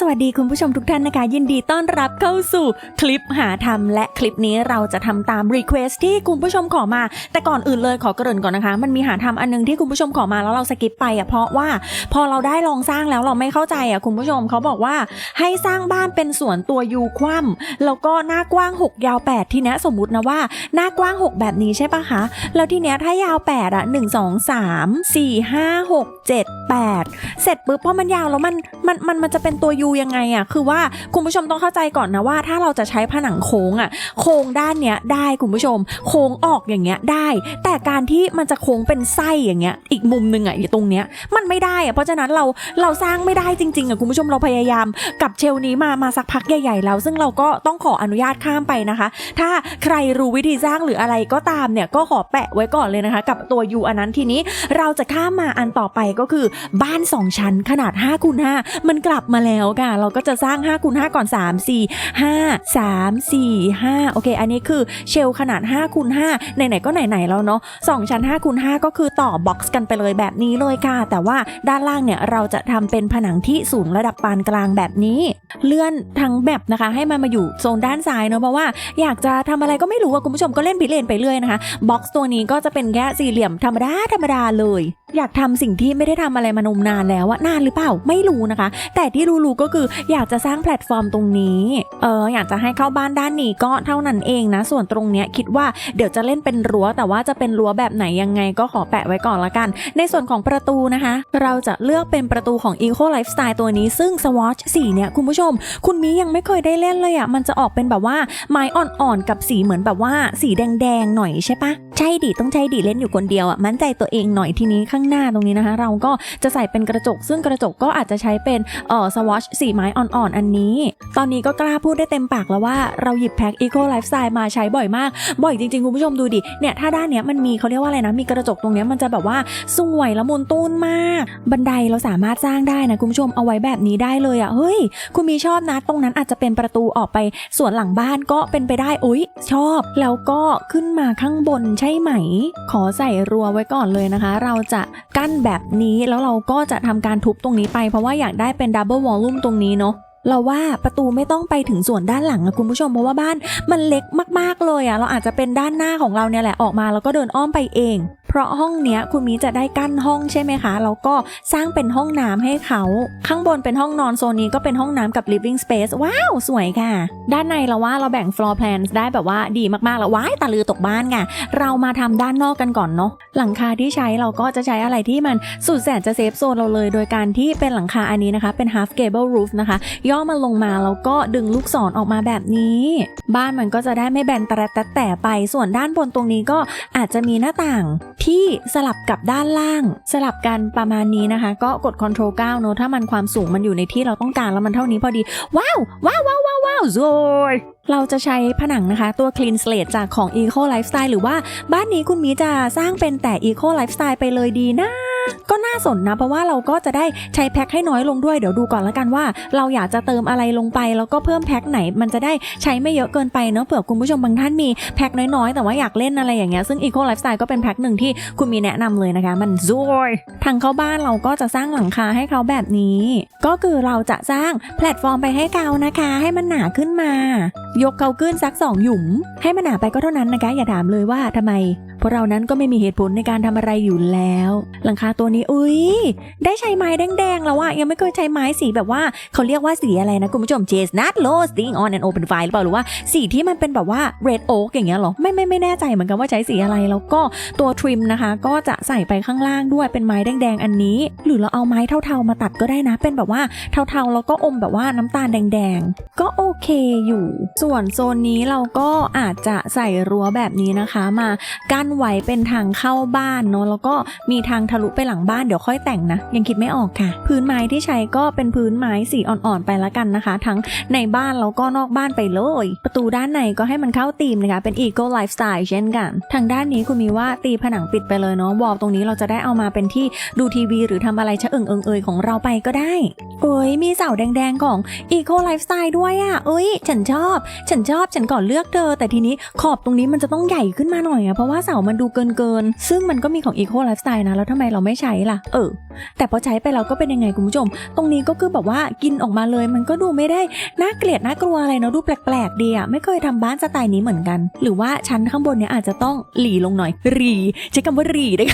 สวัสดีคุณผู้ชมทุกท่านนะคะ ยินดีต้อนรับเข้าสู่คลิปหาทำและคลิปนี้เราจะทำตามรีเควสที่คุณผู้ชมขอมา แต่ก่อนอื่นเลยขอเกริ่นก่อนนะคะ มันมีหาทำอันนึงที่คุณผู้ชมขอมาแล้วเราสกิปไปอะเพราะว่าพอเราได้ลองสร้างแล้วเราไม่เข้าใจอะคุณผู้ชมเขาบอกว่า ให้สร้างบ้านเป็นสวนตัวยูคว่ำแล้วก็หน้ากว้าง 6 ยาว 8 ทีนี้สมมตินะว่าหน้ากว้าง 6 แบบนี้ใช่ปะคะแล้วทีเนี้ยถ้ายาว 8 อะ 1 2 3 4 5 6 7 8 เสร็จปุ๊บพอมันยาวแล้วมันมันมันมันจะเป็นตัวยูยังไงอะคือว่าคุณผู้ชมต้องเข้าใจก่อนนะว่า ถ้าเราจะใช้ผนังโค้งอะโค้งด้านเนี้ยได้คุณผู้ชม โค้งออกอย่างเงี้ยได้ แต่การที่มันจะโค้งเป็นไส้อย่างเงี้ย อีกมุมหนึ่งอะอยู่ตรงเนี้ยมันไม่ได้อะเพราะฉะนั้นเราเราสร้างไม่ได้จริงๆอะคุณผู้ชมเราพยายามกับเชลนี้มามาสักพักใหญ่ๆแล้วซึ่งเราก็ต้องขออนุญาตข้ามไปนะคะ ถ้าใครรู้วิธีสร้างหรืออะไรก็ตามเนี่ยก็ขอแปะไว้ก่อนเลยนะคะ กับตัวยูอันนั้นทีนี้เราจะข้ามมาอันต่อไปก็คือ บ้าน 2 ชั้นขนาด5คูณ5มันกลับมาแล้วค่ะ เราก็จะสร้าง 5คูณ5ก่อน 3 4 5 3 4 5 โอเค อันนี้คือเชลขนาด5คูณ5ไหนๆก็ไหนๆแล้วเนาะ2ชั้น5คูณ5ก็คือต่อบ็อกซ์กันไปเลยแบบนี้เลยค่ะ แต่ว่าด้านล่างเนี่ยเราจะทำเป็นผนังที่สูงระดับปานกลางแบบนี้ เลื่อนทั้งแบบนะคะ ให้มันมาอยู่โซนด้านซ้ายเนาะเพราะว่าอยากจะทำอะไรก็ไม่รู้ว่าคุณผู้ชมก็เล่นพิเรนไปเรื่อยนะคะบ็อกซ์ตัวนี้ก็จะเป็นแค่สี่เหลี่ยมธรรมดาธรรมดาเลย อยากทำสิ่งที่ไม่ได้ทำอะไรมานมนานแล้วอะนานหรือเปล่าไม่รู้นะคะ แต่ที่รู้ๆก็คืออยากจะสร้างแพลตฟอร์มตรงนี้เอออยากจะให้เข้าบ้านด้านนี้ก็เท่านั้นเองนะ ส่วนตรงเนี้ยคิดว่าเดี๋ยวจะเล่นเป็นรั้ว แต่ว่าจะเป็นรั้วแบบไหนยังไงก็ขอแปะไว้ก่อนละกัน ในส่วนของประตูนะคะ เราจะเลือกเป็นประตูของ Eco Lifestyle ตัวนี้ซึ่ง Swatch สีเนี่ยคุณผู้ชม คุณมียังไม่เคยได้เล่นเลยอะมันจะออกเป็นแบบว่าไม้อ่อนๆกับสีเหมือนแบบว่าสีแดงๆหน่อยใช่ปะใช่ดิต้องใช่ดิเล่นอยู่คนเดียวอะมั่นใจตัวเองหน่อยทีนี้ข้างหน้าตรงนี้นะคะ เราก็จะใส่เป็นกระจก ซึ่งกระจกก็อาจจะใช้เป็นเอ่อ Swatch สีไม้อ่อนๆ อันนี้ ตอนนี้ก็กล้าพูดได้เต็มปากแล้วว่าเราหยิบแพ็ค Eco Lifestyle มาใช้บ่อยมาก บ่อยจริงๆ คุณผู้ชมดูดิ เนี่ย ถ้าด้านเนี้ยมันมีเขาเรียกว่าอะไรนะ มีกระจกตรงเนี้ยมันจะแบบว่าสวยละมุนตูนมาก บันไดเราสามารถสร้างได้นะคุณผู้ชมเอาไว้แบบนี้ได้เลยอะ่ะเฮ้ย คุณมีชอบนะตรงนั้นอาจจะเป็นประตูออกไปส่วนหลังบ้านก็เป็นไปได้อุ๊ย ชอบ แล้วก็ขึ้นมาข้างบนใช่ไหม ขอใส่รัวไว้ก่อนเลยนะคะ เราจะกั้นแบบนี้แล้วเราก็จะทำการทุบตรงนี้ไปเพราะว่าอยากได้เป็นดับเบิลวอลลุ่มตรงนี้เนาะ เราว่าประตูไม่ต้องไปถึงส่วนด้านหลังอะคุณผู้ชมเพราะว่าบ้านมันเล็กมากๆเลยอะเราอาจจะเป็นด้านหน้าของเราเนี่ยแหละออกมาแล้วก็เดินอ้อมไปเอง เพราะห้องเนี้ยคุณมีจะได้กั้นห้องใช่ไหมคะแล้วก็สร้างเป็นห้องน้ำให้เขาข้างบนเป็นห้องนอนโซนนี้ก็เป็นห้องน้ำกับ living space ว้าว สวยค่ะ ด้านในเราว่าเราแบ่ง floor plans ได้แบบว่าดีมากๆแล้วว้ายตะลือตกบ้านไงเรามาทำด้านนอกกันก่อนเนาะหลังคาที่ใช้เราก็จะใช้อะไรที่มันสุดแสนจะเซฟโซนเราเลย โดยการที่เป็นหลังคาอันนี้นะคะเป็น half gable roof นะคะย่อมันลงมาแล้วก็ดึงลูกศรออกมาแบบนี้ บ้านมันก็จะได้ไม่แบนตะแรดแตะแต่ไปส่วนด้านบนตรงนี้ก็อาจจะมีหน้าต่างที่สลับกับด้านล่าง สลับกันประมาณนี้นะคะ ก็กด Ctrl 9เนอะถ้ามันความสูงมันอยู่ในที่เราต้องการแล้วมันเท่านี้พอดี ว้าวว้าวว้าวว้าวว้าวสวยเราจะใช้ผนังนะคะตัว Clean Slate จากของ Eco Lifestyle หรือว่าบ้านนี้คุณมีจะสร้างเป็นแต่ Eco Lifestyle ไปเลยดีนะ ก็น่าสนนะ เพราะว่าเราก็จะได้ใช้แพ็คให้น้อยลงด้วยเดี๋ยวดูก่อนแล้วกันว่า เราอยากจะเติมอะไรลงไป แล้วก็เพิ่มแพ็คไหน มันจะได้ใช้ไม่เยอะเกินไปเนอะเผื่อคุณผู้ชมบางท่านมีแพ็คน้อยๆ แต่ว่าอยากเล่นอะไรอย่างเงี้ยซึ่ง Eco Lifestyle ก็เป็นแพ็คหนึ่งที่คุณมีแนะนำเลยนะคะ มันซวยทางเข้าบ้านเราก็จะสร้างหลังคาให้เขาแบบนี้ ก็คือเราจะสร้างแพลตฟอร์มไปให้เขานะคะ ให้มันหนาขึ้นมายกเขาขึ้นสักสองหยุม ให้มันหนาไปก็เท่านั้นนะคะ อย่าถามเลยว่าทำไม เพราะเรานั้นก็ไม่มีเหตุผลในการทำอะไรอยู่แล้ว หลังคาตัวนี้อุ้ยได้ใช้ไม้แดงๆแล้วอะยังไม่เคยใช้ไม้สีแบบว่าเขาเรียกว่าสีอะไรนะคุณผู้ชม chestnut roasting on an open fire หรือเปล่าหรือว่าสีที่มันเป็นแบบว่า red oak อย่างเงี้ยหรอไม่ไม่ไม่แน่ใจเหมือนกันว่าใช้สีอะไรแล้วก็ตัวทริมนะคะ ก็จะใส่ไปข้างล่างด้วยเป็นไม้แดงๆอันนี้ หรือเราเอาไม้เทาๆมาตัดก็ได้นะ เป็นแบบว่าเทาๆแล้วก็อมแบบว่าน้ำตาลแดงๆก็โอเคอยู่ส่วนโซนนี้เราก็อาจจะใส่รั้วแบบนี้นะคะมากั้นไว้เป็นทางเข้าบ้านเนาะแล้วก็มีทางทะลุไปหลังบ้านเดี๋ยวค่อยแต่งนะ ยังคิดไม่ออกค่ะ พื้นไม้ที่ใช้ก็เป็นพื้นไม้สีอ่อนๆไปละกันนะคะ ทั้งในบ้านแล้วก็นอกบ้านไปเลย ประตูด้านในก็ให้มันเข้าธีมนะคะเป็น Eco Lifestyle เช่นกัน ทางด้านนี้คุณมีว่าตีผนังปิดไปเลยเนาะวอลตรงนี้เราจะได้เอามาเป็นที่ดูทีวี หรือทำอะไรชะเอิงเอิงเอยของเราไปก็ได้เอ้ยมีเสาแดงๆของ Eco Lifestyle ด้วยอะ่ะเอ้ยฉันชอบฉันชอบฉันก่อนเลือกเธอ แต่ทีนี้ขอบตรงนี้มันจะต้องใหญ่ขึ้นมาหน่อยอะเพราะว่าเสามันดูเกินเกิน ซึ่งมันก็มีของ Eco Lifestyle นะ แล้วทำไมเราไม่ใช้ล่ะ เออ แต่พอใช้ไปเราก็เป็นยังไงคุณผู้ชม ตรงนี้ก็คือแบบว่ากินออกมาเลยมันก็ดูไม่ได้น่าเกลียดน่ากลัวอะไรเนาะดูแปลกๆดีอะไม่เคยทำบ้านสไตล์นี้เหมือนกัน หรือว่าชั้นข้างบนเนี่ยอาจจะต้องหลีลงหน่อยหรีใช้คำว่าหรีได้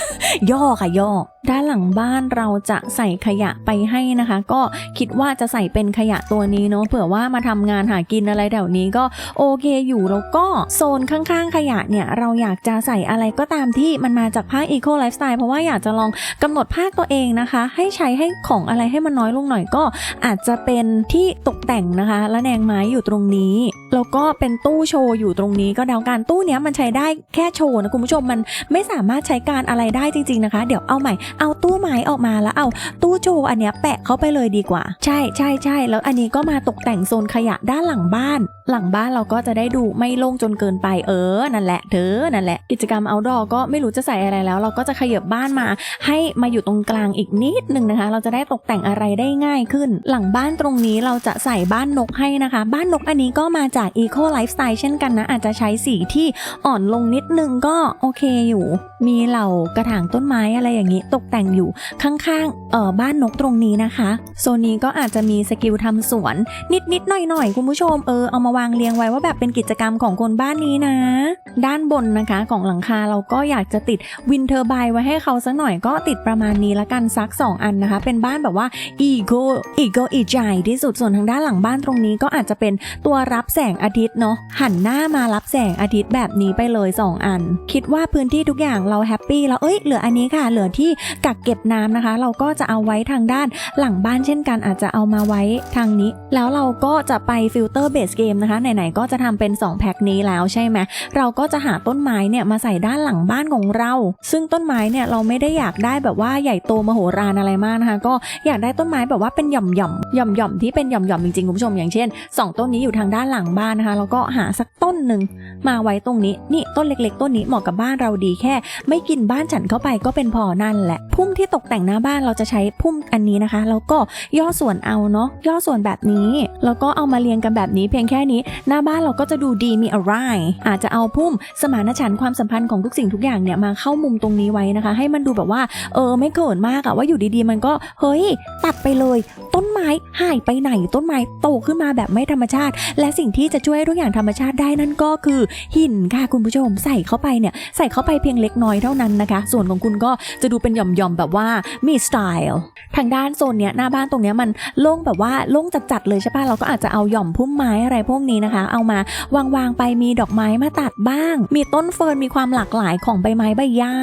ย่อค่ะย่อ ด้านหลังบ้านเราจะใส่ขยะไปให้นะคะ ก็คิดว่าจะใส่เป็นขยะตัวนี้เนาะเผื่อว่ามาทำงานหากินอะไรแถวนี้ก็โอเคอยู่แล้วก็โซนข้างๆ ขยะเนี่ยเราอยากจะใส่อะไรก็ตามที่มันมาจากภาค Eco Lifestyle เพราะว่าอยากจะลองกำหนดภาคตัวเองนะคะ ให้ใช้ให้ของอะไรให้มันน้อยลงหน่อยก็อาจจะเป็นที่ตกแต่งนะคะและแนงไม้อยู่ตรงนี้แล้วก็เป็นตู้โชว์อยู่ตรงนี้ก็แล้วกันตู้เนี้ยมันใช้ได้แค่โชว์นะคุณผู้ชมมันไม่สามารถใช้การอะไรได้จริงๆนะคะ เดี๋ยวเอาใหม่เอาตู้ไม้ออกมาแล้วเอาตู้โชว์อันเนี้ยแปะเข้าไปเลยดีกว่า ใช่ใช่ใช่แล้วอันนี้ก็มาตกแต่งโซนขยะด้านหลังบ้านหลังบ้านเราก็จะได้ดูไม่โล่งจนเกินไปเออ นั่นแหละเธอนั่นแหละ กิจกรรม outdoor ก็ไม่รู้จะใส่อะไรแล้ว เราก็จะขยับบ้านมา ให้มาอยู่ตรงกลางอีกนิดนึงนะคะ เราจะได้ตกแต่งอะไรได้ง่ายขึ้น หลังบ้านตรงนี้เราจะใส่บ้านนกให้นะคะ บ้านนกอันนี้ก็มาจาก Eco Lifestyle เช่นกันนะ อาจจะใช้สีที่อ่อนลงนิดนึงก็โอเคอยู่ มีเหล่ากระถางต้นไม้อะไรอย่างนี้ ตกแต่งอยู่ข้างๆเออบ้านนกตรงนี้นะคะ โซนนี้ก็อาจจะมีสกิลทำสวน นิดๆหน่อยๆคุณผู้ชมเออเอามาวางเรียงไว้ว่าแบบเป็นกิจกรรมของคนบ้านนี้นะ ด้านบนนะคะของหลังคาเราก็อยากจะติดวินเทอร์ไบไว้ให้เขาสักหน่อยก็ติดประมาณนี้ละกันสัก 2 อันนะคะ เป็นบ้านแบบว่าอีโกอีโกอีใจที่สุดส่วนทางด้านหลังบ้านตรงนี้ก็อาจจะเป็นตัวรับแสงอาทิตย์เนาะหันหน้ามารับแสงอาทิตย์แบบนี้ไปเลย 2 อัน คิดว่าพื้นที่ทุกอย่างเราแฮปปี้แล้วเอ้ยเหลืออันนี้ค่ะ เหลือที่กักเก็บน้ำนะคะ เราก็จะเอาไว้ทางด้านหลังบ้านเช่นกันอาจจะเอามาไว้ทางนี้ แล้วเราก็จะไปฟิลเตอร์เบสเกมนะคะไหนๆก็จะทำเป็น 2 แพ็คนี้แล้วใช่ไหมเราก็จะหาต้นไม้เนี่ยมาใส่ด้านหลังบ้านของเรา ซึ่งต้นไม้เนี่ยเราไม่ได้อยากได้แบบว่าใหญ่โตมโหฬารอะไรมากนะคะ ก็อยากได้ต้นไม้แบบว่าเป็นหย่อมหย่อมหย่อมหย่อมๆที่เป็นหย่อมหย่อมๆจริงๆคุณผู้ชมอย่างเช่นสองต้นนี้อยู่ทางด้านหลังบ้านนะคะแล้วก็หาสักต้นหนึ่งมาไว้ตรงนี้นี่ต้นเล็ก ๆ ต้นนี้เหมาะกับบ้านเราดีแค่ ไม่กินบ้านฉันเข้าไปก็เป็นพอนั่นแหละพุ่มที่ตกแต่งหน้าบ้านเราจะใช้พุ่มอันนี้นะคะแล้วก็ย่อส่วนเอาเนาะย่อส่วนแบบนี้ แล้วก็เอามาเรียงกันแบบนี้เพียงแค่นี้หน้าบ้านเราก็จะดูดีมีอะไรอาจจะเอาพุ่มสมานฉันท์ความสัมพันธ์ของทุกสิ่งทุกอย่างเนี่ยมาเข้ามุมตรงนี้ไว้นะคะ ให้มันดูแบบว่า เออไม่เขินมากอะว่าอยู่ดีๆ มันก็เฮ้ยตัดไปเลย ต้นไม้หายไปไหนต้นไม้โตขึ้นมาแบบไม่ธรรมชาติ และสิ่งที่จะช่วยให้ทุกอย่างธรรมชาติได้นั่นก็คือหินค่ะคุณผู้ชมใส่เข้าไปเนี่ยใส่เข้าไปเพียงเล็กน้อยเท่านั้นนะคะ ส่วนของคุณก็จะดูเป็นหย่อมๆแบบว่ามีสไตล์ทางด้านโซนเนี้ยหน้าบ้านตรงเนี้ยมันโล่งแบบว่าโล่งจัดๆเลยใช่ปะเราก็อาจจะเอาหย่อมพุ่มไม้อะไรพวกนี้นะคะ เอามาวางๆไปมีดอกไม้มาตัดบ้าง มีต้นเฟิร์นมีความหลากหลายของใบไม้ใบหญ้า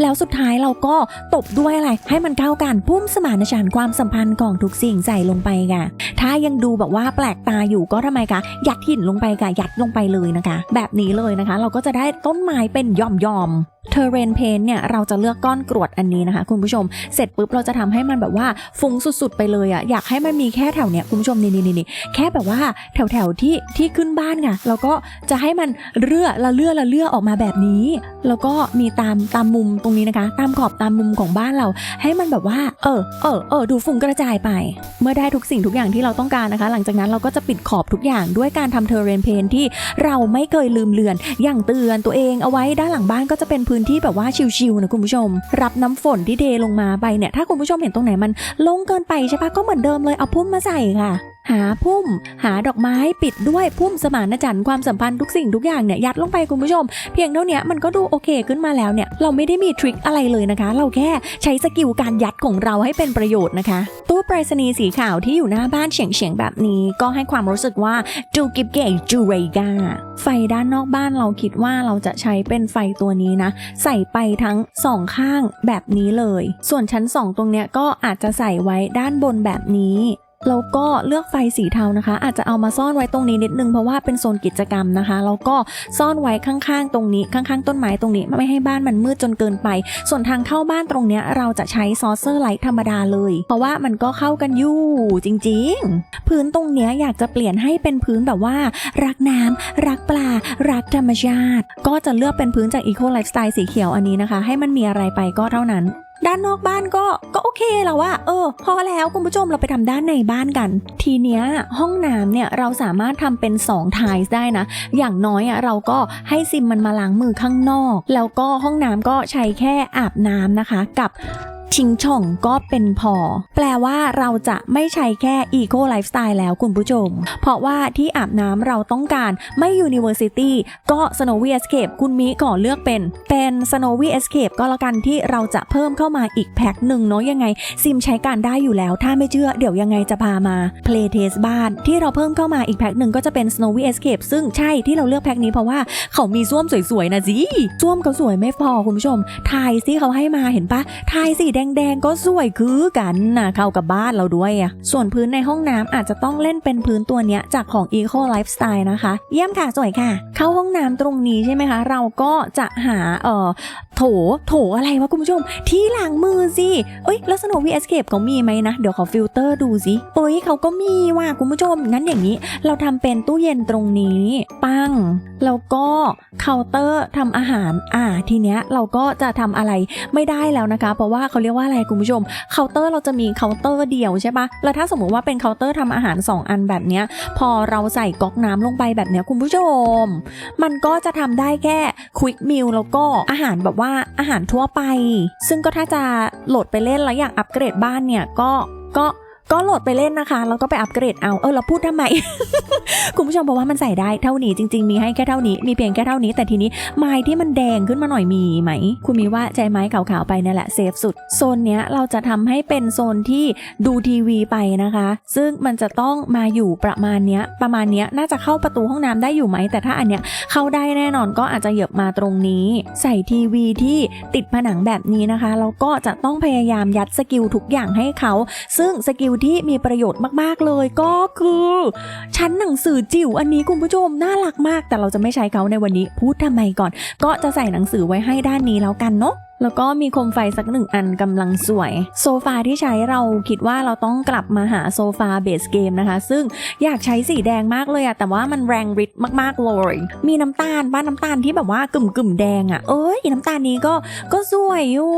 แล้วสุดท้ายเราก็ตบด้วยอะไรให้มันเข้ากันพุ่มสมานฉันความสัมพันธ์ของทุกสิ่งใส่ลงไปค่ะ ถ้ายังดูแบบว่าแปลกตาอยู่ก็ทำไมคะ ยัดหินลงไปค่ะ ยัดลงไปเลยนะคะ แบบนี้เลยนะคะ เราก็จะได้ต้นไม้เป็นย่อมยอม เทเรนเพนเนี่ยเราจะเลือกก้อนกรวดอันนี้นะคะ คุณผู้ชม เสร็จปุ๊บเราจะทำให้มันแบบว่าฟุ้งสุดๆ ไปเลยอะอยากให้มันมีแค่แถวเนี้ยคุณผู้ชมนี่นี่นี่แค่แบบว่าแถวแถวที่ที่ขึ้นบ้านค่ะแล้วก็จะให้มันเลื่อละเลื่อละเลื่อออกมาแบบนี้ แล้วก็มีตามตามมุมตรงนี้นะคะ ตามขอบตามมุมของบ้านเรา ให้มันแบบว่า เออเออเออดูฟุ้งกระจายไป เมื่อได้ทุกสิ่งทุกอย่างที่เราต้องการนะคะ หลังจากนั้นเราก็จะปิดขอบทุกอย่างด้วยการทำเทเรนเพนที่เราไม่เคยลืมเลือน อย่างเตือนตัวเองเอาไว้ด้านหลังบ้านก็จะเป็นพื้นที่แบบว่าชิวๆนะคุณผู้ชม รับน้ำฝนที่เทลงมาไปเนี่ยถ้าคุณผู้ชมเห็นตรงไหนมันลงเกินไปใช่ปะก็เหมือนเดิมเลยเอาพุ่มมาใส่ค่ะ หาพุ่ม หาดอกไม้ปิดด้วยพุ่มสมานฉันท์ความสัมพันธ์ทุกสิ่งทุกอย่างเนี่ยยัดลงไปคุณผู้ชม เพียงเท่านี้มันก็ดูโอเคขึ้นมาแล้วเนี่ยเราไม่ได้มีทริคอะไรเลยนะคะ เราแค่ใช้สกิลการยัดของเราให้เป็นประโยชน์นะคะ ตู้ไปรษณีย์สีขาวที่อยู่หน้าบ้านเฉียงเฉียงๆแบบนี้ ก็ให้ความรู้สึกว่าจูกิบเกจูเรกาไฟด้านนอกบ้านเราคิดว่าเราจะใช้เป็นไฟตัวนี้นะ ใส่ไปทั้งสองข้างแบบนี้เลย ส่วนชั้น 2 ตรงเนี้ยก็อาจจะใส่ไว้ด้านบนแบบนี้ แล้วก็เลือกไฟสีเทานะคะ อาจจะเอามาซ่อนไว้ตรงนี้นิดนึงเพราะว่าเป็นโซนกิจกรรมนะคะแล้วก็ซ่อนไว้ข้างๆ ตรงนี้ข้างๆ ต้นไม้ตรงนี้ไม่ให้บ้านมันมืดจนเกินไป ส่วนทางเข้าบ้านตรงเนี้ยเราจะใช้ซอสเซอร์ไลท์ธรรมดาเลย เพราะว่ามันก็เข้ากันอยู่จริงๆ พื้นตรงเนี้ยอยากจะเปลี่ยนให้เป็นพื้นแบบว่า รักน้ำรักปลา รักธรรมชาติ ก็จะเลือกเป็นพื้นจาก Eco Lifestyle สีเขียวอันนี้นะคะ ให้มันมีอะไรไปก็เท่านั้น ด้านนอกบ้านก็ก็โอเคแล้วว่า เออ พอแล้วคุณผู้ชมเราไปทำด้านในบ้านกัน ทีเนี้ยห้องน้ำเนี่ยเราสามารถทำเป็น2ทายได้นะ อย่างน้อยอะเราก็ให้ซิมมันมาล้างมือข้างนอก แล้วก็ห้องน้ำก็ใช้แค่อาบน้ำนะคะ กับ ชิงช่องก็เป็นพอ แปลว่าเราจะไม่ใช้แค่ Eco Lifestyle แล้วคุณผู้ชม เพราะว่าที่อาบน้ำเราต้องการไม่ University ก็ Snowy Escape คุณมิขอเลือกเป็น เป็น Snowy Escape ก็แล้วกันที่เราจะเพิ่มเข้ามาอีกแพ็คหนึ่งเนาะยังไง ซิมใช้การได้อยู่แล้ว ถ้าไม่เชื่อเดี๋ยวยังไงจะพามา Play Test บ้าน ที่เราเพิ่มเข้ามาอีกแพ็คหนึ่งก็จะเป็น Snowy Escape ซึ่งใช่ที่เราเลือกแพ็คนี้เพราะว่าเขามีส้วมสวยๆนะสิส้วมเขาสวยไม่พอคุณผู้ชมทายสิเขาให้มาเห็นปะทายสีแดงๆก็สวยคือกันนะเข้ากับบ้านเราด้วยอะส่วนพื้นในห้องน้ำอาจจะต้องเล่นเป็นพื้นตัวเนี้ยจากของ Eco Lifestyle นะคะ เยี่ยมค่ะสวยค่ะ เข้าห้องน้ำตรงนี้ใช่ไหมคะ เราก็จะหาเอ่อ โถ โถอะไรวะคุณผู้ชม ที่ล้างมือสิเอ้ยแล้ว Snowy Escape เขามีไหมนะ เดี๋ยวขอฟิลเตอร์ดูสิเอ้ยเขาก็มีว่ะคุณผู้ชม งั้นอย่างนี้เราทำเป็นตู้เย็นตรงนี้ ปัง แล้วก็เคาน์เตอร์ทำอาหาร อ่า ทีเนี้ยเราก็จะทำอะไรไม่ได้แล้วนะคะ เพราะว่าเขาเรียกว่าอะไรคุณผู้ชม เคาน์เตอร์เราจะมีเคาน์เตอร์เดียวใช่ปะแล้วถ้าสมมติว่าเป็นเคาน์เตอร์ทำอาหาร 2 อันแบบเนี้ย พอเราใส่ก๊อกน้ำลงไปแบบเนี้ยคุณผู้ชม มันก็จะทำได้แค่ควิกมิลแล้วก็อาหารแบบว่าอาหารทั่วไป ซึ่งก็ถ้าจะโหลดไปเล่นแล้วอยากอัปเกรดบ้านเนี่ยก็ก็ ก็โหลดไปเล่นนะคะ แล้วก็ไปอัปเกรดเอา เออเราพูดทำไม คุณผู้ชมเพราะว่ามันใส่ได้เท่านี้จริง ๆ มีให้แค่เท่านี้ มีเพียงแค่เท่านี้ แต่ทีนี้ไม้ที่มันแดงขึ้นมาหน่อยมีไหม คุณมีว่าใจไม้ขาวๆไปนั่แหละเซฟสุด โซนเนี้ยเราจะทำให้เป็นโซนที่ดูทีวีไปนะคะ ซึ่งมันจะต้องมาอยู่ประมาณเนี้ย ประมาณเนี้ยน่าจะเข้าประตูห้องน้ำได้อยู่ไหม แต่ถ้าอันเนี้ยเข้าได้แน่นอนก็อาจจะเหยียบมาตรงนี้ ใส่ทีวีที่ติดผนังแบบนี้นะคะแล้วก็จะต้องพยายามยัดสกิลทุกอย่างให้เขา ซึ่งสกิลที่มีประโยชน์มากๆเลยก็คือ ชั้นหนังสือจิ๋วอันนี้คุณผู้ชมน่ารักมาก แต่เราจะไม่ใช้เขาในวันนี้พูดทำไมก่อน ก็จะใส่หนังสือไว้ให้ด้านนี้แล้วกันเนาะ แล้วก็มีโคมไฟสักหนึ่งอันกำลังสวย โซฟาที่ใช้เราคิดว่าเราต้องกลับมาหาโซฟาเบสเกมนะคะ ซึ่งอยากใช้สีแดงมากเลยอะแต่ว่ามันแรงฤทธิ์มากๆเลย มีน้ำตาลบ้านน้ำตาลที่แบบว่ากึ่มกึ่มๆแดงอะเอ้ยน้ำตาลนี้ก็ก็สวยอยู่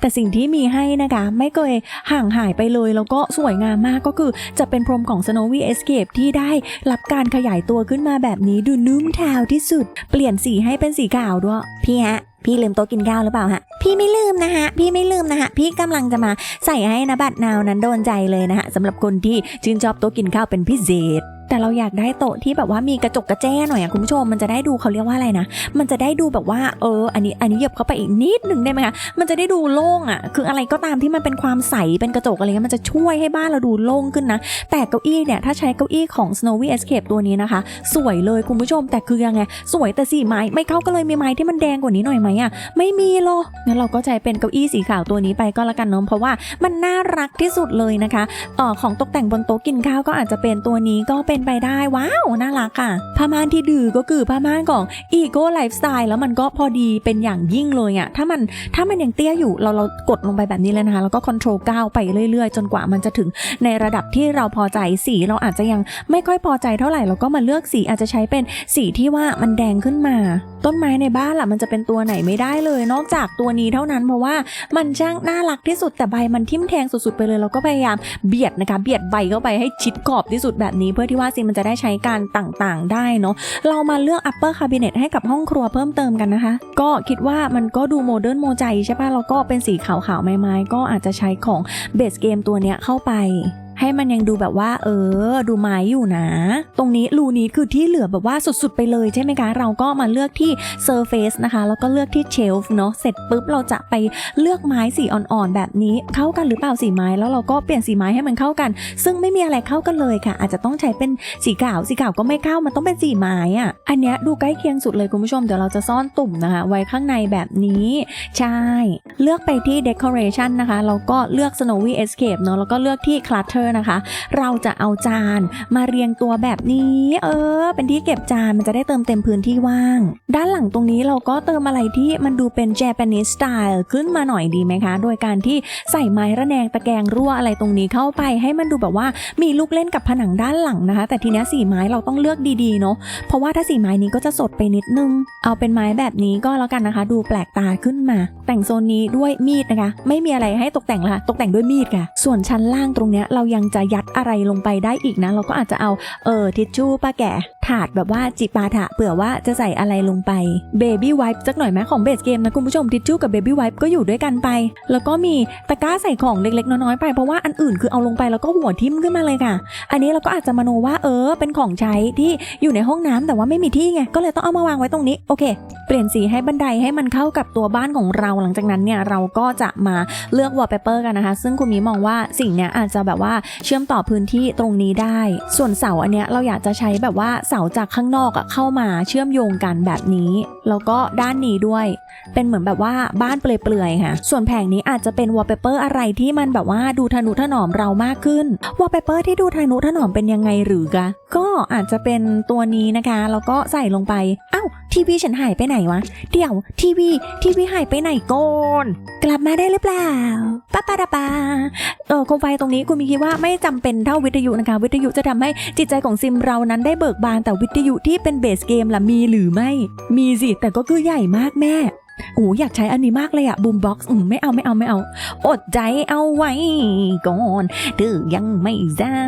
แต่สิ่งที่มีให้นะคะ ไม่เคยห่างหายไปเลยแล้วก็สวยงามมากก็คือจะเป็นพรมของ Snowy Escape ที่ได้รับการขยายตัวขึ้นมาแบบนี้ดูนุ่มเท้าที่สุด เปลี่ยนสีให้เป็นสีขาวด้วยพี่ฮะ พี่ลืมโต๊ะกินข้าวหรือเปล่าฮะ พี่ไม่ลืมนะฮะ พี่ไม่ลืมนะฮะ พี่กำลังจะมาใส่ให้นะบัตรนาวนั้นโดนใจเลยนะฮะสำหรับคนที่ชื่นชอบโต๊ะกินข้าวเป็นพิเศษ แต่เราอยากได้โต๊ะที่แบบว่ามีกระจกกระแจ้หน่อยอะคุณผู้ชมมันจะได้ดูเขาเรียกว่าอะไรนะมันจะได้ดูแบบว่าเออ อันนี้อันนี้เหยียบเข้าไปอีกนิดหนึ่งได้ไหมคะมันจะได้ดูโล่งอะคืออะไรก็ตามที่มันเป็นความใสเป็นกระจกอะไรเงี้ยมันจะช่วยให้บ้านเราดูโล่งขึ้นนะ แต่เก้าอี้เนี่ยถ้าใช้เก้าอี้ของ Snowy Escape ตัวนี้นะคะ สวยเลยคุณผู้ชมแต่คือยังไงสวยแต่สีไม้ไม่เข้าก็เลยมีไม้ที่มันแดงกว่านี้หน่อยไหมอะไม่มีหรอกงั้นเราก็ใช้เป็นเก้าอี้สีขาวตัวนี้ไปก็แล้วกันเนาะเพราะว่ามันน่ารักที่สุดเลยนะคะเออของตกแต่งบนโต๊ะกินข้าวก็อาจจะเป็นตัวนี้ก็เป็นไปได้ว้าวน่ารักอะผ้าม่านที่ดื้อก็คือผ้าม่านของ Ego Lifestyle แล้วมันก็พอดีเป็นอย่างยิ่งเลยอะถ้ามันถ้ามันยังเตี้ยอยู่เราเรากดลงไปแบบนี้เลยนะคะแล้วก็ Control 9ไปเรื่อยๆ จนกว่ามันจะถึงในระดับที่เราพอใจสีเราอาจจะยังไม่ค่อยพอใจเท่าไหร่เราก็มาเลือกสีอาจจะใช้เป็นสีที่ว่ามันแดงขึ้นมา ต้นไม้ในบ้านล่ะมันจะเป็นตัวไหนไม่ได้เลย นอกจากตัวนี้เท่านั้นเพราะว่ามันช่างน่ารักที่สุดแต่ใบมันทิ่มแทงสุดๆไปเลยเราก็พยายามเบียดนะคะเบียดใบเข้าไปให้ชิดขอบที่สุดแบบนี้เพื่อที่ว่าว่าซิมันจะได้ใช้การต่างๆ ได้เนาะเรามาเลือก upper cabinet ให้กับห้องครัวเพิ่มเติมกันนะคะ ก็คิดว่ามันก็ดูโมเดิร์นโมใจใช่ปะแล้วก็เป็นสีขาวๆไม้ๆก็อาจจะใช้ของเบสเกมตัวเนี้ยเข้าไป ให้มันยังดูแบบว่า เออ ดูไม้อยู่นะ ตรงนี้รูนี้คือที่เหลือแบบว่าสุดๆไปเลยใช่ไหมคะ เราก็มาเลือกที่ surface นะคะ แล้วก็เลือกที่ shelf เนาะเสร็จปุ๊บเราจะไปเลือกไม้สีอ่อนๆแบบนี้เข้ากันหรือเปล่าสีไม้แล้วเราก็เปลี่ยนสีไม้ให้มันเข้ากัน ซึ่งไม่มีอะไรเข้ากันเลยค่ะ อาจจะต้องใช้เป็นสีขาวสีขาวก็ไม่เข้ามันต้องเป็นสีไม้อะอันเนี้ยดูใกล้เคียงสุดเลยคุณผู้ชมเดี๋ยวเราจะซ่อนตุ่มนะคะ ไว้ข้างในแบบนี้ใช่เลือกไปที่ decoration นะคะแล้วก็เลือก snowy escape เนาะแล้วก็เลือกที่ clutter Furniture นะคะ เราจะเอาจานมาเรียงตัวแบบนี้ เออ เป็นที่เก็บจานมันจะได้เติมเต็มพื้นที่ว่าง ด้านหลังตรงนี้เราก็เติมอะไรที่มันดูเป็น Japanese style ขึ้นมาหน่อยดีไหมคะ โดยการที่ใส่ไม้ระแนงตะแกรงรั่วอะไรตรงนี้เข้าไป ให้มันดูแบบว่ามีลูกเล่นกับผนังด้านหลังนะคะ แต่ทีนี้สีไม้เราต้องเลือกดีๆเนาะเพราะว่าถ้าสีไม้นี้ก็จะสดไปนิดนึง เอาเป็นไม้แบบนี้ก็แล้วกันนะคะ ดูแปลกตาขึ้นมา แต่งโซนนี้ด้วยมีดนะคะ ไม่มีอะไรให้ตกแต่งละค่ะตกแต่งด้วยมีดค่ะ ส่วนชั้นล่างตรงเนี้ยเรายังจะยัดอะไรลงไปได้อีกนะ เราก็อาจจะเอาเออทิชชู่ป้าแก่ถาดแบบว่าจิปาถะเผื่อว่าจะใส่อะไรลงไปเบบี้ไวป์สักหน่อยไหมของเบสเกมนะคุณผู้ชมทิชชู่กับเบบี้ไวป์ก็อยู่ด้วยกันไป แล้วก็มีตะกร้าใส่ของเล็กๆ น้อยๆไปเพราะว่าอันอื่นคือเอาลงไปแล้วก็หัวทิ่มขึ้นมาเลยค่ะ อันนี้เราก็อาจจะมโนว่าเออ เป็นของใช้ที่อยู่ในห้องน้ำแต่ว่าไม่มีที่ไงก็เลยต้องเอามาวางไว้ตรงนี้โอเค เปลี่ยนสีให้บันไดให้มันเข้ากับตัวบ้านของเราหลังจากนั้นเนี่ยเราก็จะมาเลือกวอลเปเปอร์กันนะคะ ซึ่งคุณมีมองว่าสิ่งเนี้ยอาจจะแบบว่าเชื่อมต่อพื้นที่ตรงนี้ได้ ส่วนเสาอันเนี้ยเราอยากจะใช้แบบว่าสาจากข้างนอกอเข้ามาเชื่อมโยงกันแบบนี้ แล้วก็ด้านนี้ด้วย เป็นเหมือนแบบว่าบ้านเปลือยๆค่ะ ส่วนแผงนี้อาจจะเป็นวอลเปเปอร์อะไรที่มันแบบว่าดูทะนุถนอมเรามากขึ้นวอลเปเปอร์ที่ดูทะนุถนอมเป็นยังไงหรือกะก็อาจจะเป็นตัวนี้นะคะแล้วก็ใส่ลงไปอ้าวทีวีฉันหายไปไหนวะเดี๋ยวทีวีทีวีหายไปไหนก่อนกลับมาได้หรือเปล่าป้าป้าดาปาเออโคมไฟตรงนี้คุณมีคิดว่าไม่จำเป็นเท่าวิทยุนะคะวิทยุจะทำให้จิตใจของซิมเรานั้นได้เบิกบานแต่วิทยุที่เป็นเบสเกมล่ะมีหรือไม่ มีสิแต่ก็คือใหญ่มากแม่โอ้อยากใช้อันนี้มากเลยอะบูมบ็อกซ์ไม่เอาไม่เอาไม่เอา อดใจเอาไว้ก่อนดื้อยังไม่ได้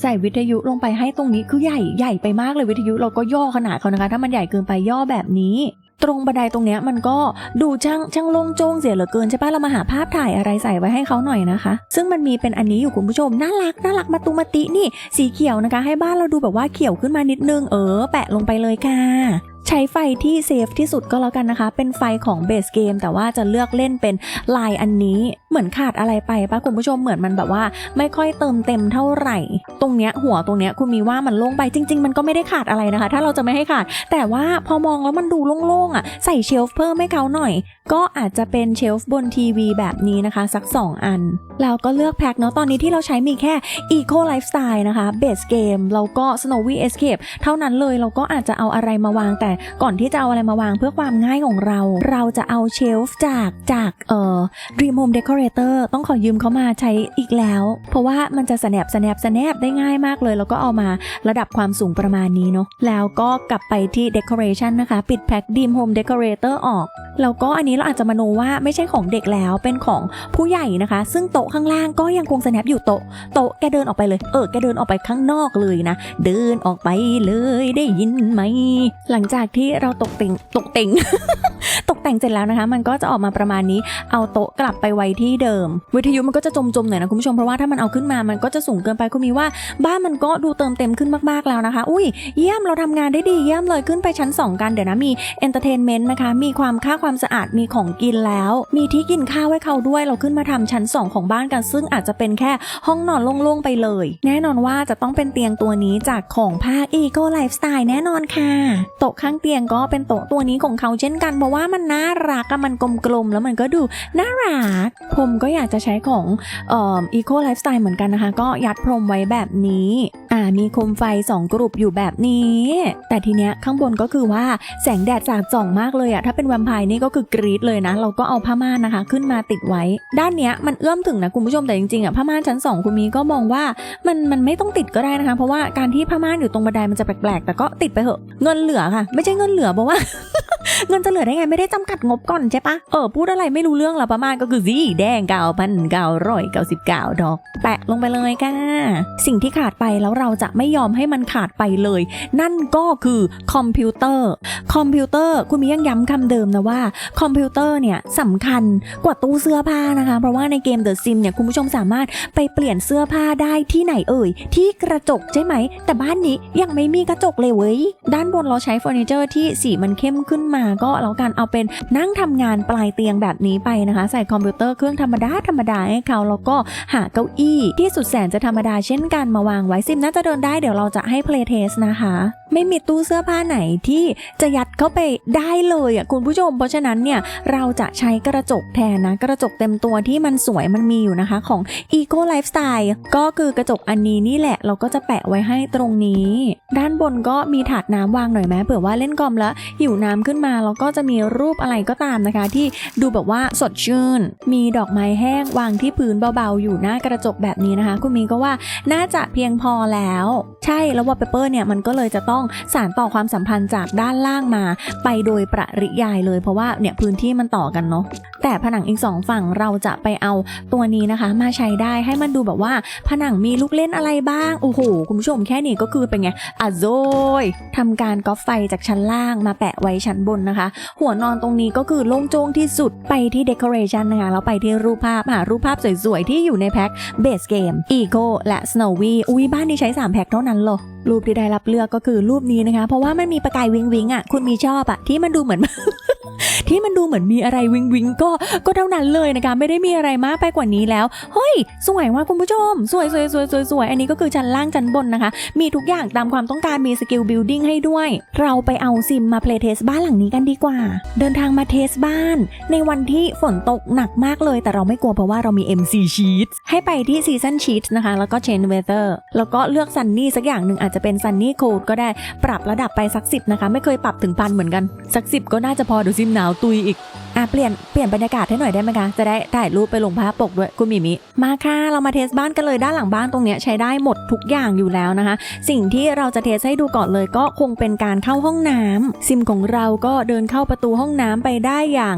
ใส่วิทยุลงไปให้ตรงนี้คือใหญ่ใหญ่ไปมากเลยวิทยุเราก็ย่อขนาดเขานะคะ ถ้ามันใหญ่เกินไปย่อแบบนี้ ตรงบันไดตรงเนี้ยมันก็ดูช่างช่างโล่งโจ้งเสียเหลือเกินใช่ปะเรามาหาภาพถ่ายอะไรใส่ไว้ให้เขาหน่อยนะคะ ซึ่งมันมีเป็นอันนี้อยู่คุณผู้ชมน่ารักน่ารักมาตุมาตินี่ สีเขียวนะคะ ให้บ้านเราดูแบบว่าเขียวขึ้นมานิดนึงเออ แปะลงไปเลยค่ะ ใช้ไฟที่เซฟที่สุดก็แล้วกันนะคะ เป็นไฟของเบสเกมแต่ว่าจะเลือกเล่นเป็นลายอันนี้ เหมือนขาดอะไรไปปะคุณผู้ชมเหมือนมันแบบว่า ไม่ค่อยเติมเต็มเท่าไหร่ ตรงเนี้ยหัวตรงเนี้ยคุณมีว่ามันโล่งไปจริง ๆ มันก็ไม่ได้ขาดอะไรนะคะ ถ้าเราจะไม่ให้ขาด แต่ว่าพอมองแล้วมันดูโล่งๆอะใส่เชลฟ์เพิ่มให้เขาหน่อย ก็อาจจะเป็นเชลฟ์บนทีวีแบบนี้นะคะ สัก 2 อัน แล้วก็เลือกแพ็คเนาะตอนนี้ที่เราใช้มีแค่ Eco Lifestyle นะคะ Base Game แล้วก็ Snowy Escape เท่านั้นเลยเราก็อาจจะเอาอะไรมาวาง แต่ก่อนที่จะเอาอะไรมาวางเพื่อความง่ายของเรา เราจะเอาเชลฟ์จากจากเอ่อ Dream Home Decorator ต้องขอยืมเขามาใช้อีกแล้ว เพราะว่ามันจะสแนบสแนบสแนบได้ง่ายมากเลย แล้วก็เอามาระดับความสูงประมาณนี้เนาะแล้วก็กลับไปที่ Decoration นะคะ ปิดแพ็ค Dream Home Decorator ออกแล้วก็อันนี้เราอาจจะมโนว่าไม่ใช่ของเด็กแล้วเป็นของผู้ใหญ่นะคะ ซึ่งโต๊ะข้างล่างก็ยังคงสแนปอยู่โต๊ะโต๊ะแกเดินออกไปเลยเออแกเดินออกไปข้างนอกเลยนะ เดินออกไปเลยได้ยินไหม หลังจากที่เราตกแต่งตกแต่งตกแต่งเสร็จแล้วนะคะ มันก็จะออกมาประมาณนี้ เอาโต๊ะกลับไปไว้ที่เดิม วิทยุมันก็จะจมๆหน่อยนะคุณผู้ชมเพราะว่าถ้ามันเอาขึ้นมามันก็จะสูงเกินไปคุณมีว่า บ้านมันก็ดูเติมเต็มขึ้นมากๆแล้วนะคะ อุ้ยเยี่ยมเราทำงานได้ดีเยี่ยมเลยขึ้นไปชั้น 2 กันเดี๋ยวนะมีเอนเตอร์เทนเมนต์นะคะมีความค่าความสะอาดมีของกินแล้ว มีที่กินข้าวให้เขาด้วยเราขึ้นมาทำชั้น 2 ของบ้านกัน ซึ่งอาจจะเป็นแค่ห้องนอนโล่งๆไปเลย แน่นอนว่าจะต้องเป็นเตียงตัวนี้จากของภาค Eco Lifestyle แน่นอนค่ะโต๊ะข้างเตียงก็เป็นโต๊ะตัวนี้ของเขาเช่นกันเพราะว่ามันน่ารักอะมันกลมๆแล้วมันก็ดูน่ารักผมก็อยากจะใช้ของอีโคไลฟ์สไตล์เหมือนกันนะคะ ก็ยัดพรมไว้แบบนี้อ่ามีโคมไฟ 2กรุปอยู่แบบนี้ แต่ทีเนี้ยข้างบนก็คือว่าแสงแดดจากจ่องมากเลยอะถ้าเป็นแวมไพร์นี่ก็คือกรีดเลยนะ เราก็เอาผ้าม่านนะคะ ขึ้นมาติดไว้ ด้านเนี้ยมันเอื้อมถึงนะคุณผู้ชมแต่จริงๆอะผ้าม่านชั้น 2 คุณมีก็มองว่ามันมันไม่ต้องติดก็ได้นะคะ เพราะว่าการที่ผ้าม่านอยู่ตรงบันไดมันจะแปลกๆ แต่ก็ติดไปเหอะเงินเหลือค่ะ ไม่ใช่เงินเหลือเพราะว่าเงินจะเหลือได้ไงไม่ได้จำกัดงบก่อนใช่ปะเออพูดอะไรไม่รู้เรื่องละประมาณก็คือสีแดงเก้าพันเก้าร้อยเก้าสิบเก้าดอก แปะลงไปเลยค่ะสิ่งที่ขาดไปแล้วเราจะไม่ยอมให้มันขาดไปเลย นั่นก็คือคอมพิวเตอร์คอมพิวเตอร์คุณมียังย้ำคำเดิมนะว่าคอมพิวเตอร์เนี่ยสำคัญกว่าตู้เสื้อผ้านะคะ เพราะว่าในเกม The Sim เนี่ยคุณผู้ชมสามารถไปเปลี่ยนเสื้อผ้าได้ที่ไหนเอ่ย ที่กระจกใช่ไหม แต่บ้านนี้ยังไม่มีกระจกเลยเว้ย ด้านบนเราใช้เฟอร์นิเจอร์ที่สีมันเข้มขึ้นมาก็แล้วกันเอาเป็นนั่งทำงานปลายเตียงแบบนี้ไปนะคะ ใส่คอมพิวเตอร์เครื่องธรรมดาธรรมดาให้เขาแล้วก็หาเก้าอี้ที่สุดแสนจะธรรมดาเช่นกันมาวางไว้ซิมน่าจะเดินได้เดี๋ยวเราจะให้ play test นะคะ ไม่มีตู้เสื้อผ้าไหนที่จะยัดเข้าไปได้เลยอะคุณผู้ชม เพราะฉะนั้นเนี่ยเราจะใช้กระจกแทนนะ กระจกเต็มตัวที่มันสวยมันมีอยู่นะคะของ Eco Lifestyle ก็คือกระจกอันนี้นี่แหละเราก็จะแปะไว้ให้ตรงนี้ ด้านบนก็มีถาดน้ำวางหน่อยไหมเผื่อว่าเล่นกอมแล้วหิวน้ำขึ้นมาแล้วก็จะมีรูปอะไรก็ตามนะคะ ที่ดูแบบว่าสดชื่น มีดอกไม้แห้งวางที่พื้นเบาๆ อยู่หน้ากระจกแบบนี้นะคะ คุณมีก็ว่าน่าจะเพียงพอแล้ว ใช่แล้ววอลเปเปอร์เนี่ยมันก็เลยจะต้องสานต่อความสัมพันธ์จากด้านล่างมา ไปโดยประริยายเลยเพราะว่าเนี่ยพื้นที่มันต่อกันเนาะแต่ผนังอีกสองฝั่งเราจะไปเอาตัวนี้นะคะ มาใช้ได้ให้มันดูแบบว่า ผนังมีลูกเล่นอะไรบ้างโอ้โหคุณผู้ชมแค่นี้ก็คือเป็นไงอะโซยทำการก๊อปไฟจากชั้นล่างมาแปะไว้ชั้นบนนะคะ หัวนอนตรงนี้ก็คือโล่งโจ้งที่สุดไปที่เด o อเรชันนะคะแล้วไปที่รูปภาพหารูปภาพสวยๆที่อยู่ในแพ็คเบสเกม Eco และ Snowy อุ้ยบ้านนี้ใช้ 3 แพ็คเท่านั้นเหรอ รูปที่ได้รับเลือกก็คือรูปนี้นะคะ เพราะว่ามันมีประกายวิงวิงอะ คุณมีชอบอะ ที่มันดูเหมือน ที่มันดูเหมือนมีอะไรวิงวิงก็ก็เท่านั้นเลยนะคะ ไม่ได้มีอะไรมากไปกว่านี้แล้ว เฮ้ย สวยว่ะคุณผู้ชม สวยสวยสวยสวยสวยอันนี้ก็คือชั้นล่างชั้นบนนะคะ มีทุกอย่างตามความต้องการมีสกิลบิลดิ้งให้ด้วย เราไปเอาซิมมาเพลย์เทสบ้านหลังนี้กันดีกว่า เดินทางมาเทสบ้าน ในวันที่ฝนตกหนักมากเลย แต่เราไม่กลัวเพราะว่าเรามี MC Sheets ให้ไปที่ Season Sheets นะคะ แล้วก็ Change Weather แล้วก็เลือก Sunny สักอย่างหนึ่งอาจจะเป็นซันนี่โคดก็ได้ปรับระดับไปสักสิบนะคะ ไม่เคยปรับถึงพันเหมือนกัน สักสิบก็น่าจะพอเดี๋ยวซิมหนาวตุยอีก อะเปลี่ยนเปลี่ยนบรรยากาศให้หน่อยได้ไหมคะจะได้ถ่ายรูปไปลงภาพปกด้วยคุณมีมิมาค่ะเรามาเทสบ้านกันเลยด้านหลังบ้านตรงเนี้ยใช้ได้หมดทุกอย่างอยู่แล้วนะคะ สิ่งที่เราจะเทสให้ดูก่อนเลยก็คงเป็นการเข้าห้องน้ำซิมของเราก็เดินเข้าประตูห้องน้ำไปได้อย่าง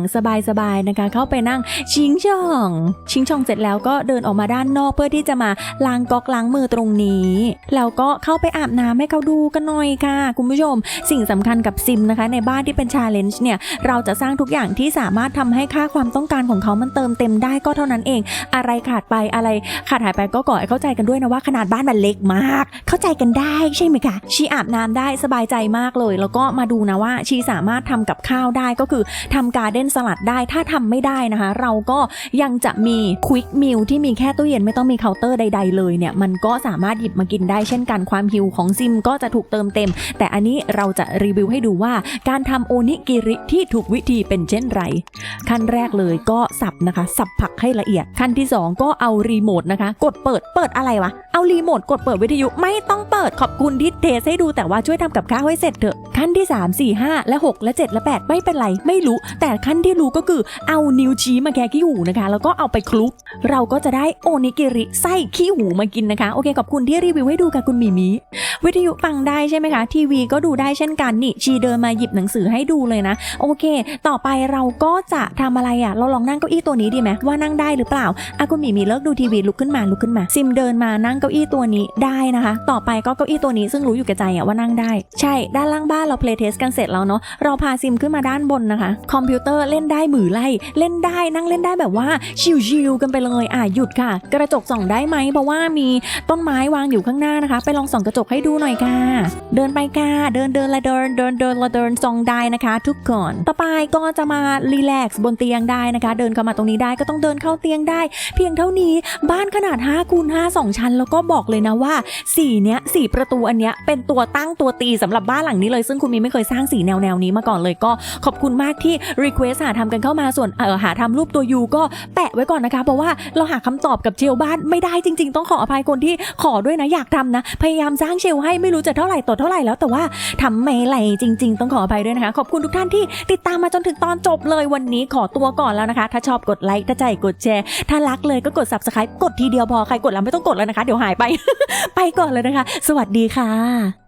สบายๆนะคะ เข้าไปนั่งชิงช่อง ชิงช่องเสร็จแล้วก็เดินออกมาด้านนอกเพื่อที่จะมาล้างก๊อกล้างมือตรงนี้แล้วก็เข้าไปอาบน้ำให้เขาดูกันหน่อยค่ะ คุณผู้ชม สิ่งสำคัญกับซิมนะคะ ในบ้านที่เป็นชาเลนจ์เนี่ยเราจะสร้างทุกอย่างที่สาามารถทำให้ค่าความต้องการของเขามันเติมเต็มได้ก็เท่านั้นเอง อะไรขาดไปอะไรขาดหายไปก็ก่อให้เข้าใจกันด้วยนะว่าขนาดบ้านมันเล็กมาก เข้าใจกันได้ใช่ไหมคะชีอาบน้ำได้สบายใจมากเลย แล้วก็มาดูนะว่าชีสามารถทำกับข้าวได้ก็คือทำการ์เด้นสลัดได้ถ้าทำไม่ได้นะคะ เราก็ยังจะมีควิกมิลที่มีแค่ตู้เย็นไม่ต้องมีเคาน์เตอร์ใด ๆเลยเนี่ยมันก็สามารถหยิบมากินได้เช่นกันความหิวของซิมก็จะถูกเติมเต็ม แต่อันนี้เราจะรีวิวให้ดูว่าการทำโอนิกิริที่ถูกวิธีเป็นเช่นไรขั้นแรกเลยก็สับนะคะ สับผักให้ละเอียด ขั้นที่ 2 ก็เอารีโมทนะคะ กดเปิดเปิดอะไรวะ เอารีโมทกดเปิดวิทยุไม่ต้องเปิดขอบคุณที่เทสให้ดูแต่ว่าช่วยทำกับข้าวให้เสร็จเถอะ ขั้นที่ 3 4 5 และ 6 และ 7 และ 8 ไม่เป็นไร ไม่รู้ แต่ขั้นที่รู้ก็คือเอานิ้วชี้มาแค่ขี้หูนะคะ แล้วก็เอาไปคลุก เราก็จะได้โอนิกิริไส้ขี้หูมากินนะคะโอเคขอบคุณที่รีวิวให้ดูค่ะคุณมีมีวิทยุฟังได้ใช่ไหมคะ ทีวีก็ดูได้เช่นกันนี่ชีเดินมาหยิบหนังสือให้ดูเลยนะ โอเค ต่อไปเราก็็จะทำอะไรอะ่ะ เราลองนั่งเก้าอี้ตัวนี้ดีไหมว่านั่งได้หรือเปล่าอากุมีมีเลิกดูทีวีลุกขึ้นมาลุกขึ้นมา ซิมเดินมานั่งเก้าอี้ตัวนี้ได้นะคะ ต่อไปก็เก้าอี้ตัวนี้ซึ่งรู้อยู่แก่ใจอะว่านั่งได้ ใช่ด้านล่างบ้านเราเพลย์เทสกันเสร็จแล้วเนาะเราพาซิมขึ้นมาด้านบนนะคะ คอมพิวเตอร์เล่นได้มือไล่เล่นได้นั่งเล่นได้แบบว่าชิวๆกันไปเลยอะหยุดค่ะ กระจกส่องได้ไหมเพราะว่ามีต้นไม้วางอยู่ข้างหน้านะคะ ไปลองส่องกระจกให้ดูหน่อยค่ะเดินไปค่ะเดินเดินละเดินเดินเดินละเดินส่องได้นะคะ ทุกคนต่อไปก็จะมารีแลกซ์บนเตียงได้นะคะ เดินเข้ามาตรงนี้ได้ก็ต้องเดินเข้าเตียงได้ เพียงเท่านี้บ้านขนาด5คูณ5 2 ชั้น แล้วก็บอกเลยนะว่าสีเนี้ยสีประตูอันเนี้ยเป็นตัวตั้งตัวตีสำหรับบ้านหลังนี้เลยซึ่งคุณมีไม่เคยสร้างสีแนวแนวนี้มาก่อนเลยก็ขอบคุณมากที่ Request หาทำกันเข้ามาส่วนเออหาทำรูปตัวยูก็แปะไว้ก่อนนะคะ เพราะว่าเราหาคำตอบกับเชลบ้านไม่ได้จริง ๆ ต้องขออภัยคนที่ขอด้วยนะอยากทำนะ พยายามสร้างเชลให้ไม่รู้จะเท่าไหร่ต่อเท่าไหร่แล้วแต่ว่าทำไม่ไหลจริง ๆ ต้องขออภัยด้วยนะคะ ขอบคุณทุกท่านที่ติดตามมาจนถึงตอนจบเลยวันนี้ขอตัวก่อนแล้วนะคะ ถ้าชอบกดไลค์ถ้าใจกดแชร์ ถ้ารักเลยก็กด subscribe กดทีเดียวพอใครกดแล้วไม่ต้องกดแล้วนะคะ เดี๋ยวหายไป ไปก่อนเลยนะคะ สวัสดีค่ะ